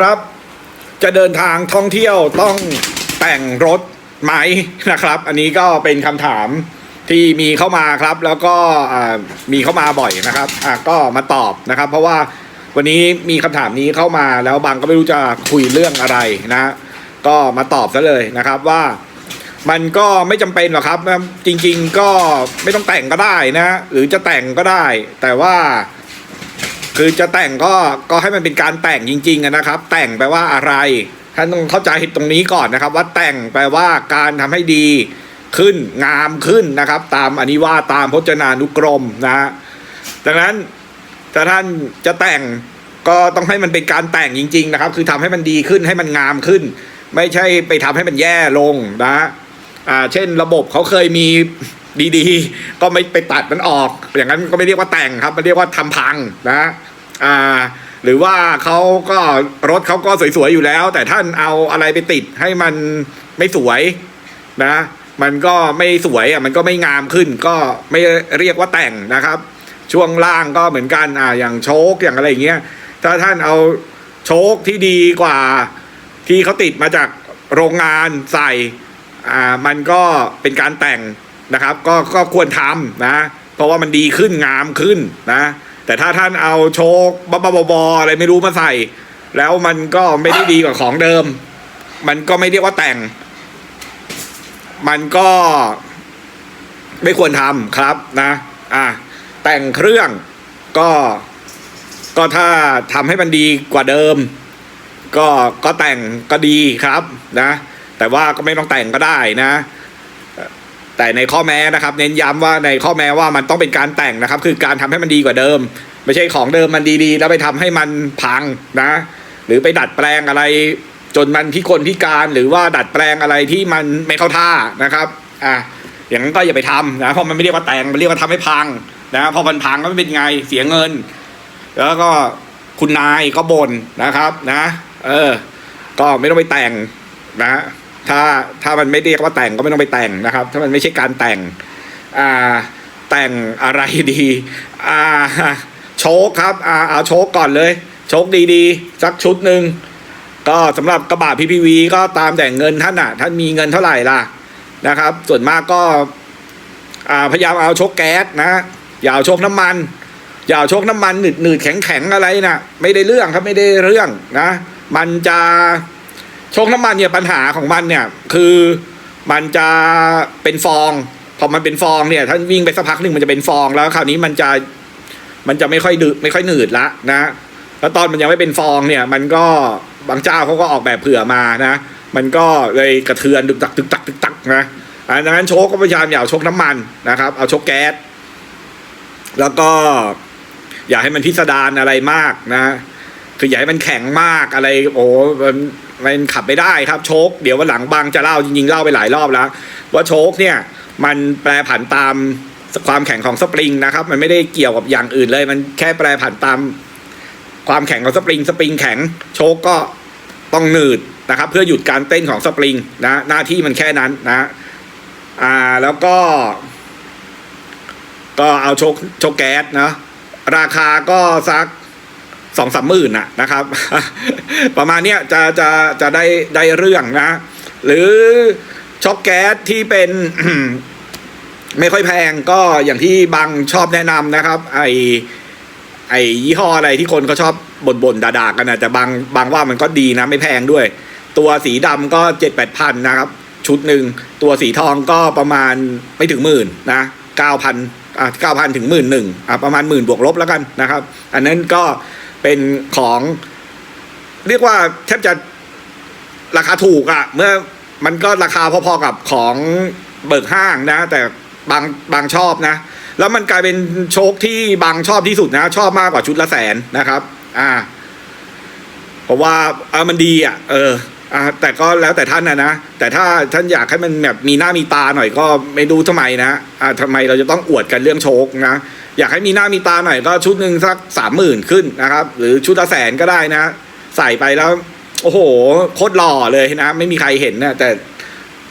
ครับ จะเดินทางท่องเที่ยวต้องแต่งรถไหมนะครับ อันนี้ก็เป็นคำถามที่มีเข้ามาครับ แล้วก็มีเข้ามาบ่อยนะครับก็มาตอบนะครับ เพราะว่าวันนี้มีคำถามนี้เข้ามาแล้วบางก็ไม่รู้จะคุยเรื่องอะไรนะ ก็มาตอบซะเลยนะครับว่ามันก็ไม่จำเป็นหรอกครับ จริง ๆ ก็ไม่ต้องแต่งก็ได้นะ หรือจะแต่งก็ได้ แต่ว่า คือจะแต่งก็ก็ให้มันเป็นการแต่งจริงๆนะครับ แต่งแปลว่าอะไรท่านต้องเข้าใจตรงนี้ก่อนนะครับ ว่าแต่งแปลว่าการทำให้ดีขึ้นงามขึ้นนะครับ ตามอนิวาตามพจนานุกรมนะ ดังนั้นถ้าท่านจะแต่งก็ต้องให้มันเป็นการแต่งจริง ๆ นะครับ คือทำให้มันดีขึ้นให้มันงามขึ้น ไม่ใช่ไปทำให้มันแย่ลงนะอ่าเช่นระบบเขาเคยมีดีๆ ก็ไม่ไปตัดมันออก อย่างนั้นก็ไม่เรียกว่าแต่งครับ มันเรียกว่าทำพังนะอ่าหรือว่าเขาก็รถเขาก็สวยๆอยู่แล้ว แต่ท่านเอาอะไรไปติดให้มันไม่สวยนะ มันก็ไม่สวยอะมันก็ไม่งามขึ้น ก็ไม่เรียกว่าแต่งนะครับ ช่วงล่างก็เหมือนกันอ่าอย่างโชคอย่างอะไรอย่างเงี้ยถ้าท่านเอาโชคที่ดีกว่าที่เขาติดมาจากโรงงานใส่อ่ามันก็เป็นการแต่ง นะครับ ก็ก็ควรทำนะ เพราะว่ามันดีขึ้นงามขึ้นนะ แต่ถ้าท่านเอาโชคบ้าๆบออะไรไม่รู้มาใส่ แล้วมันก็ไม่ได้ดีกว่าของเดิม มันก็ไม่เรียกว่าแต่ง มันก็ไม่ควรทำครับนะ อะแต่งเครื่องก็ ก็ถ้าทำให้มันดีกว่าเดิม ก็ก็แต่งก็ดีครับนะ แต่ว่าก็ไม่ต้องแต่งก็ได้นะ แต่ในข้อแม้นะครับ เน้นย้ำว่าในข้อแม้ว่ามันต้องเป็นการแต่งนะครับ คือการทำให้มันดีกว่าเดิม ไม่ใช่ของเดิมมันดีๆ แล้วไปทำให้มันพังนะ หรือไปดัดแปลงอะไร จนมันพิกลพิการหรือว่าดัดแปลงอะไรที่มันไม่เข้าท่านะครับอะอย่างนั้นก็อย่าไปทำนะเพราะมันไม่เรียกว่าแต่งมันเรียกว่าทำให้พังนะพอมันพังก็ไม่เป็นไงเสียเงิน แล้วก็คุณนายก็บ่นนะครับนะ เออ ก็ไม่ต้องไปแต่งนะ ถ้าถ้ามันไม่เรียกว่าแต่งก็ไม่ต้องไปแต่งนะครับ ถ้ามันไม่ใช่การแต่งอ่าแต่งอะไรดีอ่าโชคครับอ่าเอาโชคก่อนเลย โชคดีๆ สักชุดหนึ่งก็สำหรับกระบะ PPV ก็ตามแต่งเงินท่านอะท่านมีเงินเท่าไหร่ล่ะนะครับ ส่วนมากก็พยายามเอาโชคแก๊สนะอย่าเอาโชคน้ำมัน อย่าเอาโชคน้ำมันหนืดหนืดแข็งแข็งอะไรนะไม่ได้เรื่องครับไม่ได้เรื่องนะ มันจะ โชคน้ำมันเนี่ยปัญหาของมันเนี่ย คือมันจะเป็นฟอง พอมันเป็นฟองเนี่ยท่านวิ่งไปสักพักหนึ่งมันจะเป็นฟองแล้วคราวนี้มันจะมันจะไม่ค่อยดืไม่ค่อยหนืดละนะ แล้วตอนมันยังไม่เป็นฟองเนี่ย มันก็บางเจ้าเขาก็ออกแบบเผื่อมานะ มันก็เลยกระเทือนดึกตักดึกตักดึกตักนะดังนั้นโชคก็พยายามอย่าเอาโชคน้ำมันนะครับ เอาโชคแก๊สแล้วก็อย่าให้มันพิสดารอะไรมากนะ คืออย่าให้มันแข็งมากอะไร โอ้ มันขับไม่ได้ครับโชคเดี๋ยววันหลังบางจะเล่าจริงๆเล่าไปหลายรอบแล้ว ว่าโชคเนี่ยมันแปรผันตามความแข็งของสปริงนะครับ มันไม่ได้เกี่ยวกับอย่างอื่นเลย มันแค่แปรผันตามความแข็งของสปริงสปริงแข็งโชคก็ต้องหนืดนะครับ เพื่อหยุดการเต้นของสปริงนะหน้าที่มันแค่นั้นนะอ่าแล้วก็ ก็เอาโชคโชคแก๊สเนาะราคาก็สัก สองสามหมื่นนะนะครับ ประมาณเนี้ยจะจะจะได้ได้เรื่องนะ หรือช็อกแก๊สที่เป็นไม่ค่อยแพงก็อย่างที่บางชอบแนะนำนะครับ ไอไอยี่ห้ออะไรที่คนเขาชอบบ่นบ่นๆด่าๆกันนะแต่บางบางว่ามันก็ดีนะ ไม่แพงด้วย ตัวสีดำก็เจ็ดแปดพันนะครับ ชุดหนึ่งตัวสีทองก็ประมาณไม่ถึงหมื่นนะเก้าพันอะเก้าพันถึงหมื่นหนึ่งอะประมาณหมื่นบวกลบแล้วกันนะครับ อันนั้นก็ เป็นของ เรียกว่าแทบจะราคาถูกอะ่ะ เมื่อมันก็ราคาพอๆกับของเบิกห้างนะ แต่บางบางชอบนะ แล้วมันกลายเป็นโชคที่บางชอบที่สุดนะ ชอบมากกว่าชุดละแสนนะครับ อ่า เพราะว่าเออมันดีอะ เออ อ่าแต่ก็แล้วแต่ท่านนะนะ แต่ถ้าท่านอยากให้มันแบบมีหน้ามีตาหน่อยก็ไม่รู้ทำไมนะอ่าทำไมเราจะต้องอวดกันเรื่องโชคนะอยากให้มีหน้ามีตาหน่อยก็ชุดหนึ่งสักสามหมื่นขึ้นนะครับ หรือชุดละแสนก็ได้นะ ใส่ไปแล้ว โอ้โหโคตรหล่อเลยนะ ไม่มีใครเห็นนะแต่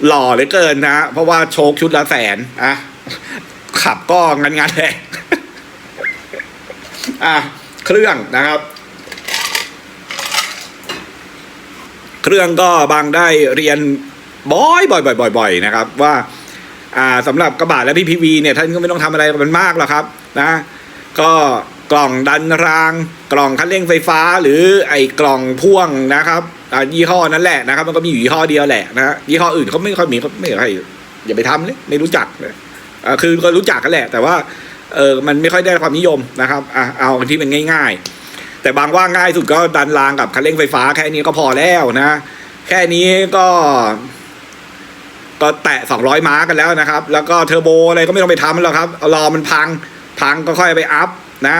หล่อเหลือเกินนะ เพราะว่าโชคชุดละแสนอะขับก็งันงันๆเลยอะเครื่องนะครับ เครื่องก็บางได้เรียนบ่อยบ่อยบ่อยบ่อยอยนะครับ ว่าอ่าสำหรับกระบะและพี่พีวีเนี่ยท่านก็ไม่ต้องทำอะไรมันมากหรอกครับนะก็กล่องดันราง กล่องคันเร่งไฟฟ้า หรือไอ้กล่องพ่วงนะครับอ่ายี่ห้อนั้นแหละนะครับ มันก็มีอยู่ยี่ห้อเดียวแหละนะยี่ห้ออื่นเขาไม่ค่อยมีเขาไม่ค่อยอย่าไปทำเลยไม่รู้จักเลยอ่าคือก็รู้จักกันแหละ แต่ว่าเออมันไม่ค่อยได้ความนิยมนะครับอะเอาที่มันง่าย ๆ แต่บางว่าง่ายสุดก็ดันรางกับคันเร่งไฟฟ้า แค่นี้ก็พอแล้วนะ แค่นี้ก็ ก็แตะ200ม้ากันแล้วนะครับ แล้วก็เทอร์โบอะไรก็ไม่ต้องไปทำมันหรอกครับรอมันพัง พังก็ค่อยไปอัพนะ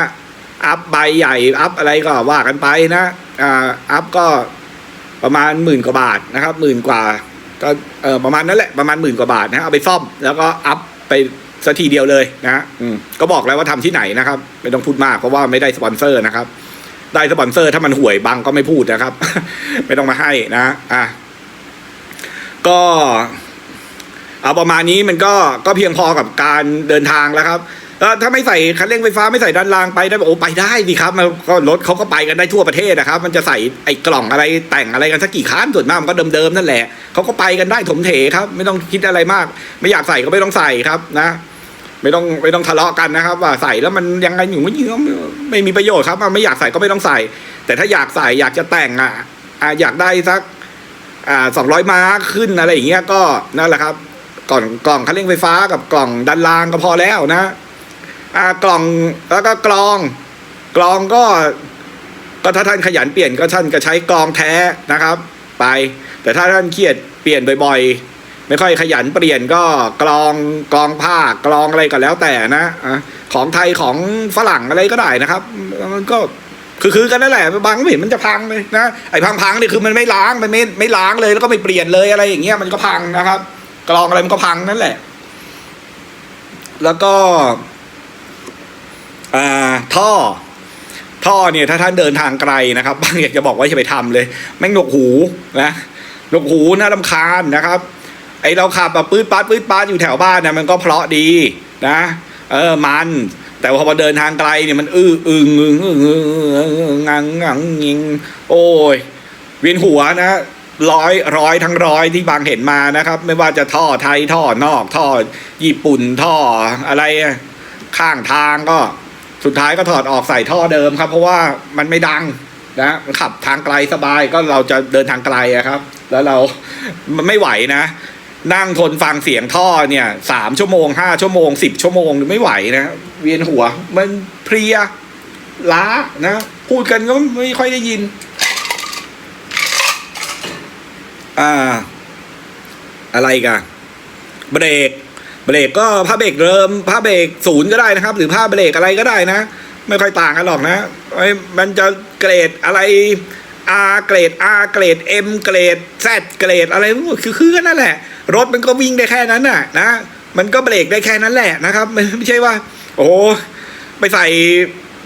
อัพใบใหญ่ อัพอะไรก็ว่ากันไปนะอ่าอัพก็ประมาณหมื่นกว่าบาทนะครับหมื่นกว่า ก็เออประมาณนั้นแหละประมาณหมื่นกว่าบาทนะเอาไปซ่อม แล้วก็อัพไปสักทีเดียวเลยนะอืมก็บอกแล้วว่าทำที่ไหนนะครับ ไม่ต้องพูดมากเพราะว่าไม่ได้สปอนเซอร์นะครับ ได้สปอนเซอร์ถ้ามันห่วยบังก็ไม่พูดนะครับ ไม่ต้องมาให้นะอะก็เอาประมาณนี้มันก็ก็เพียงพอกับการเดินทางแล้วครับถ้าไม่ใส่คันเร่งไฟฟ้าไม่ใส่ด้านล่างไปได้โอ้ไปได้ดีครับมันก็รถเขาก็ไปกันได้ทั่วประเทศนะครับ มันจะใส่ไอ้กล่องอะไรแต่งอะไรกันสักกี่คันส่วนมากมันก็เดิมๆนั่นแหละเขาก็ไปกันได้ถมเถครับ ไม่ต้องคิดอะไรมาก ไม่อยากใส่ก็ไม่ต้องใส่ครับนะ ไม่ต้องไม่ต้องทะเลาะกันนะครับ ว่าใส่แล้วมันยังไงอยู่ไม่เยอะไม่มีประโยชน์ครับไม่อยากใส่ก็ไม่ต้องใส่ แต่ถ้าอยากใส่อยากจะแต่งอะอยากได้สักสองร้อยม้าขึ้นอะไรอย่างเงี้ยก็นั่นแหละครับกล่องกล่องคันเร่งไฟฟ้ากับกล่องดันรางก็พอแล้วนะอ่ากล่องแล้วก็กลอง กลองก็ก็ถ้าท่านขยันเปลี่ยนก็ท่านก็ใช้กลองแท้นะครับ ไป แต่ถ้าท่านเครียดเปลี่ยนบ่อยๆ ไม่ค่อยขยันเปลี่ยนก็กลองกลองผ้ากลองอะไรก็แล้วแต่นะของไทยของฝรั่งอะไรก็ได้นะครับ มันก็คือคือกันนั่นแหละบางไม่เห็นมันจะพังเลยนะไอ้พังๆนี่คือมันไม่ล้างมันไม่ไม่ล้างเลยแล้วก็ไม่เปลี่ยนเลยอะไรอย่างเงี้ยมันก็พังนะครับ กลองอะไรมันก็พังนั่นแหละ แล้วก็อ่าท่อ ท่อเนี่ยถ้าท่านเดินทางไกลนะครับบางอยากจะบอกว่าอย่าไปทำเลยแม่งหนวกหูนะหนวกหูน่ารำคาญนะครับ ไอเราขับแบบปื๊ดปัดปื๊ดปัดอยู่แถวบ้านเนี่ยมันก็เพราะดีนะ เออมัน แต่พอมาเดินทางไกลเนี่ยมันอื้ออึงอึงอึงอึงอึงอึงงังงังยิงโอ้ยเวียนหัวนะร้อยร้อยทั้งร้อยที่บางเห็นมานะครับ ไม่ว่าจะท่อไทยท่อนอกท่อญี่ปุ่นท่ออะไรข้างทางก็สุดท้ายก็ถอดออกใส่ท่อเดิมครับ เพราะว่ามันไม่ดังนะขับทางไกลสบายก็เราจะเดินทางไกลอะครับ แล้วเราไม่ไหวนะ นั่งทนฟังเสียงท่อเนี่ยสามชั่วโมงห้าชั่วโมงสิบชั่วโมงไม่ไหวนะ เวียนหัว มันเพลียล้านะ พูดกันก็ไม่ค่อยได้ยิน อ่า อะไรกันเบรกเบรกก็ผ้าเบรกเริ่มผ้าเบรกศูนย์ก็ได้นะครับ หรือผ้าเบรกอะไรก็ได้นะ ไม่ค่อยต่างกันหรอกนะไอ้มันจะเกรดอะไร R เกรด R เกรด M เกรด Z เกรดอะไรคือคือนั่นแหละ รถมันก็วิ่งได้แค่นั้นน่ะนะ มันก็เบรกได้แค่นั้นแหละนะครับไม่ไม่ใช่ว่า โอ้ไปใส่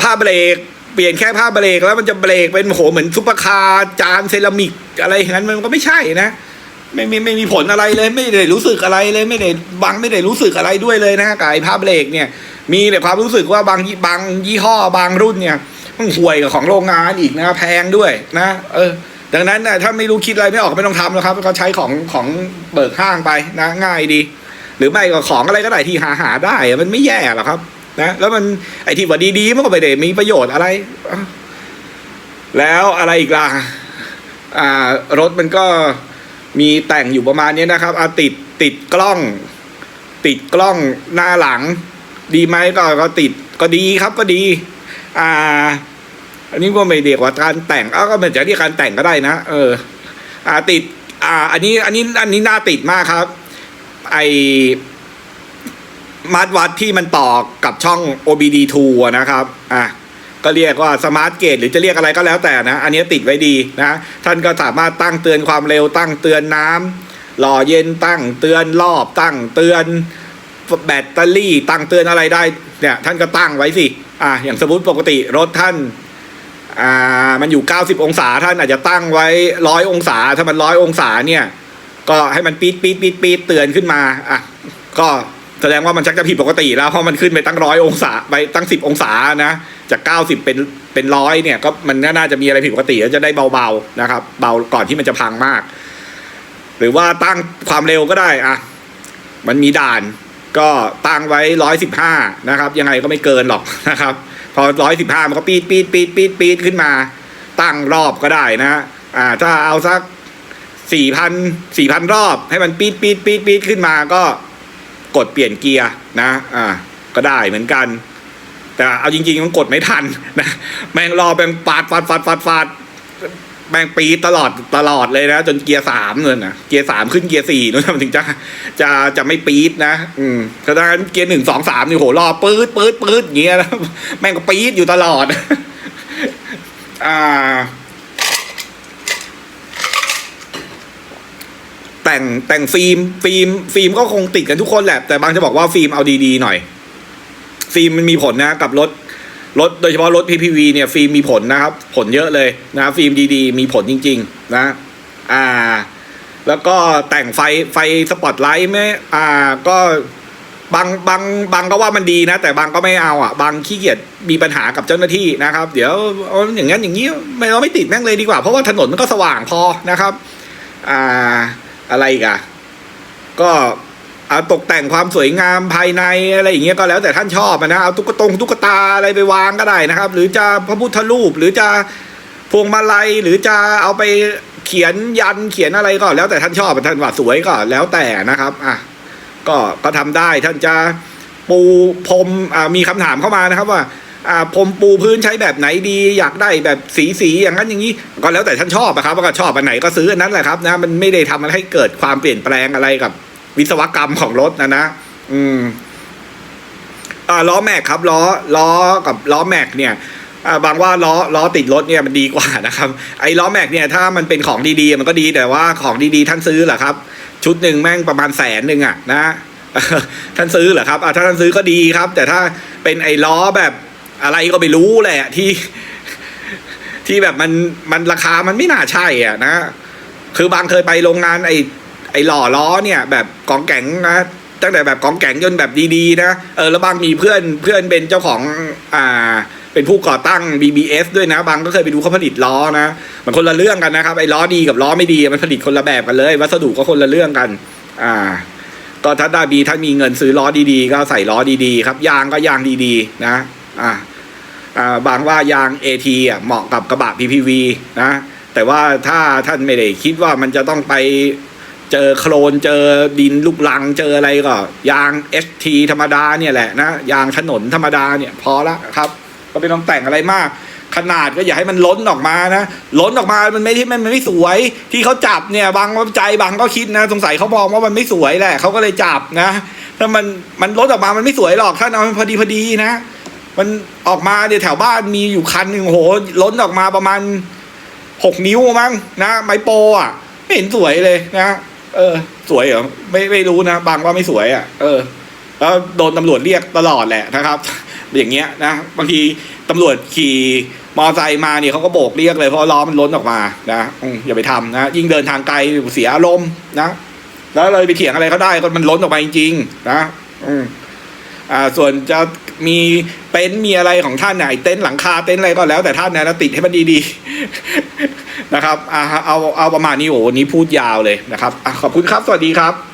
ผ้าเบรก เปลี่ยนแค่ผ้าเบรกแล้วมันจะเบรกเป็นโหเหมือนซุปเปอร์คาร์จานเซรามิกอะไรอย่างนั้นมันก็ไม่ใช่นะไม่มีไม่มีผลอะไรเลยไม่ได้รู้สึกอะไรเลยไม่ได้บางไม่ได้รู้สึกอะไรด้วยเลยนะกายภาพเบรกเนี่ย มีแต่ความรู้สึกว่าบางยี่บางยี่ห้อบางรุ่นเนี่ย มันห่วยกับของโรงงานอีกนะแพงด้วยนะเออดังนั้นนะถ้าไม่รู้คิดอะไรไม่ออกไม่ต้องทำแล้วครับก็ใช้ของของเบิกห้างไปนะง่ายดี หรือไม่ก็ของอะไรก็ได้ที่หาหาได้มันไม่แย่หรอกครับ นะ แล้วมันไอที่ว่าดีๆมันก็ไม่ได้มีประโยชน์อะไร แล้วอะไรอีกล่ะอ่ารถมันก็มีแต่งอยู่ประมาณนี้นะครับอาติดติดกล้อง ติดกล้องหน้าหลัง ดีไหมก็ก็ติดก็ดีครับก็ดี อ่า อันนี้ก็ไม่เรียกว่าการแต่งอ้วก็มันจะเรียกการแต่งก็ได้นะเออ อ่าติด อ่า อันนี้ อันนี้อันนี้น่าติดมากครับ ไอมาร์ทวัดที่มันต่อกับช่อง OBD2 นะครับ อะก็เรียกว่าสมาร์ทเกตหรือจะเรียกอะไรก็แล้วแต่นะ อันนี้ติดไว้ดีนะ ท่านก็สามารถตั้งเตือนความเร็วตั้งเตือนน้ำหล่อเย็นตั้งเตือนรอบตั้งเตือนแบตเตอรี่ตั้งเตือนอะไรได้เนี่ยท่านก็ตั้งไว้สิ อะอย่างสมมติปกติรถท่านอ่ามันอยู่ 90 องศาท่านอาจจะตั้งไว้ร้อยองศาถ้ามันร้อยองศาเนี่ย ก็ให้มันปี๊ดปี๊ดปี๊ดปี๊ดเตือนขึ้นมาอะก็แสดงว่ามันชักจะผิดปกติแล้วเพราะมันขึ้นไปตั้งร้อยองศาไปตั้งสิบองศานะจากเก้าสิบเป็นเป็นร้อยเนี่ยก็มันน่าจะมีอะไรผิดปกติแล้วจะได้เบาๆนะครับ เบาก่อนที่มันจะพังมาก หรือว่าตั้งความเร็วก็ได้อะมันมีด่าน ก็ตั้งไว้ร้อยสิบห้านะครับ ยังไงก็ไม่เกินหรอกนะครับ พอร้อยสิบห้ามันก็ปีดปีดปีดปีดปีดขึ้นมา ตั้งรอบก็ได้นะอ่าถ้าเอาสักสี่พันสี่พันรอบให้มันปีดปีดปีดปีดขึ้นมาก็กดเปลี่ยนเกียร์นะ อ่า ก็ได้เหมือนกัน แต่เอาจริง ๆ มันกดไม่ทันนะ แม่งรอแม่งปาดฟาดฟาดฟาดฟาด แม่งปีดตลอดตลอดเลยนะ จนเกียร์สามเลยนะเกียร์สามขึ้นเกียร์สี่นู้นถึงจะจะจะไม่ปีดนะอืมก็ดังนั้นเกียร์หนึ่งสองสามนี่โหรอปื๊ดปื๊ดปื๊ดอย่างเงี้ยนะแม่งก็ปีดอยู่ตลอด อ่า แต่งแต่งฟิล์มฟิล์มฟิล์มก็คงติดกันทุกคนแหละ แต่บางจะบอกว่าฟิล์มเอาดีๆหน่อย ฟิล์มมันมีผลนะกับรถ รถโดยเฉพาะรถ PPV เนี่ยฟิล์มมีผลนะครับ ผลเยอะเลยนะฟิล์มดีๆ มีผลจริง ๆ นะ อ่า แล้วก็แต่งไฟไฟสปอตไลท์ไม่อ่าก็บางบางบางก็ว่ามันดีนะ แต่บางก็ไม่เอาอะ บางขี้เกียจมีปัญหากับเจ้าหน้าที่นะครับ เดี๋ยวอาอย่างนั้นอย่างนี้ไม่เราไม่ติดแม่งเลยดีกว่า เพราะว่าถนนมันก็สว่างพอนะครับ อ่าอะไรอีกอะก็ เอาตกแต่งความสวยงามภายในอะไรอย่างเงี้ยก็แล้วแต่ท่านชอบนะเอาตุ๊กตงตุ๊กตาอะไรไปวางก็ได้นะครับ หรือจะพระพุทธรูป หรือจะพวงมาลัยหรือจะเอาไปเขียนยันเขียนอะไรก็แล้วแต่ท่านชอบท่านว่าสวยก็แล้วแต่นะครับอะก็ก็ทำได้ท่านจะปูพรมอ่ามีคำถามเข้ามานะครับว่าอ่าผมปูพื้นใช้แบบไหนดี อยากได้แบบสีสีอย่างนั้นอย่างนี้ ก็แล้วแต่ท่านชอบอะครับว่าก็ชอบอันไหนก็ซื้ออันนั้นแหละครับนะมันไม่ได้ทำให้เกิดความเปลี่ยนแปลงอะไรกับ วิศวกรรมของรถนะนะ อืมอ่าล้อแม็กครับล้อล้อกับล้อแม็กเนี่ยบางว่าล้อล้อติดรถเนี่ยมันดีกว่านะครับ ไอ้ล้อแม็กเนี่ยถ้ามันเป็นของดีๆมันก็ดีแต่ว่าของดีๆท่านซื้อเหรอครับ ชุดหนึ่งแม่งประมาณแสนหนึ่งอะนะท่านซื้อเหรอครับอ่าถ้าท่านซื้อก็ดีครับ แต่ถ้าเป็นไอ้ล้อแบบอะไรก็ไม่รู้แหละที่ ที่แบบมันมันราคามันไม่น่าใช่อะนะคือบางเคยไปโรงงานไอ้ ไอ้หล่อล้อเนี่ยแบบกองแก๋งนะตั้งแต่แบบกองแก๋งจนแบบดีๆนะเออแล้วบางมีเพื่อนเพื่อนเป็นเจ้าของอ่าเป็นผู้ก่อตั้ง BBS ด้วยนะบางก็เคยไปดูเขาผลิตล้อนะมันคนละเรื่องกันนะครับไอ้ล้อดีกับล้อไม่ดีมันผลิตคนละแบบกันเลย วัสดุก็คนละเรื่องกัน อ่าก็ถ้าได้บีถ้ามีเงินซื้อล้อดีๆ ก็ใส่ล้อดีๆ ครับ ยางก็ยางดีๆ นะ อ่าอ่าบางว่ายาง AT อะเหมาะกับกระบะ PPV นะ แต่ว่าถ้าท่านไม่ได้คิดว่ามันจะต้องไป เจอโคลนเจอดินลูกลังเจออะไรก็ยาง ST ธรรมดาเนี่ยแหละนะยางถนนธรรมดาเนี่ยพอละครับ ก็ไม่ต้องแต่งอะไรมาก ขนาดก็อย่าให้มันล้นออกมานะล้นออกมามันไม่ที่มันไม่สวยที่เขาจับเนี่ยบางใจบางก็คิดนะ สงสัยเขามองว่ามันไม่สวยแหละเขาก็เลยจับนะ ถ้ามันมันล้นออกมามันไม่สวยหรอกถ้าเอามันพอดีพอดีนะ มันออกมาเนี่ยแถวบ้านมีอยู่คันหนึ่งโอ้โหล้นออกมาประมาณหกนิ้วมั้งนะไมโปอะ ไม่เห็นสวยเลยนะ เออ สวยเหรอไม่ไม่รู้นะบางว่าไม่สวยอะ เออ แล้วโดนตำรวจเรียกตลอดแหละนะครับ อย่างเงี้ยนะบางทีตำรวจขี่มอไซค์มาเนี่ยเขาก็โบกเรียกเลยเพราะล้อมันล้นออกมานะอย่าไปทำนะยิ่งเดินทางไกลเสียอารมณ์นะแล้วเลยไปเถียงอะไรเขาได้ก็มันล้นออกมาจริงๆนะอืมอ่า ส่วนจะมีเต็นท์มีอะไรของท่านไหนเต็นท์หลังคาเต็นท์อะไรก็แล้วแต่ท่านนะติดให้มันดีๆ นะครับอ่าเอาเอาประมาณนี้โอ้โหวันนี้พูดยาวเลยนะครับอขอบคุณครับสวัสดีครับ